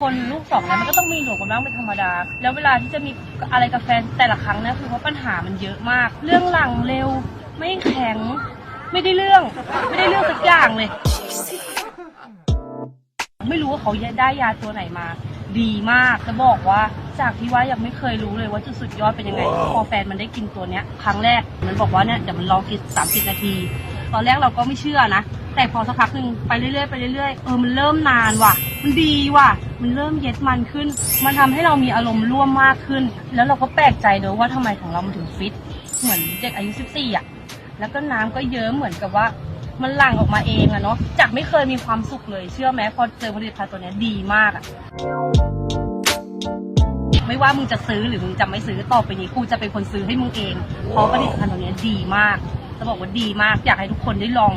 คนลูกสองเนี่ยมันก็ต้องมีหนูกันบ้างเป็นธรรมดา แล้วเวลาที่จะมีอะไรกับแฟนแต่ละครั้งเนี่ยคือว่าปัญหามันเยอะมาก เรื่องหลังเร็ว ไม่แข็ง ไม่ได้เรื่อง ไม่ได้เรื่องสักอย่างเลย ไม่รู้ว่าเขาได้ยาตัวไหนมา ดีมากจะบอกว่าจากที่ว่ายังไม่เคยรู้เลยว่าจุดสุดยอดเป็นยังไง พอแฟนมันได้กินตัวเนี้ย ครั้งแรกมันบอกว่าเนี่ยเดี๋ยวมันลองกินสามสิบนาที ตอนแรกเราก็ไม่เชื่อนะ แต่พอสักพักหนึ่งไปเรื่อยๆไปเรื่อยๆเออมันเริ่มนานว่ะ มันดีว่ะ มันเริ่มเย็ดมันขึ้น มันทำให้เรามีอารมณ์ร่วมมากขึ้น แล้วเราก็แปลกใจเนอะว่าทำไมของเรามันถึงฟิต เหมือนเด็กอายุ14อะ แล้วก็น้ำก็เยิ้มเหมือนกับว่า มันหลั่งออกมาเองอะเนาะ จากไม่เคยมีความสุขเลย เชื่อไหมพอเจอผลิตภัณฑ์ตัวนี้ดีมากอะไม่ว่ามึงจะซื้อหรือมึงจะไม่ซื้อต่อไปนี้กูจะเป็นคนซื้อให้มึงเอง เพราะผลิตภัณฑ์ตัวนี้ดีมาก จะบอกว่าดีมาก อยากให้ทุกคนได้ลอง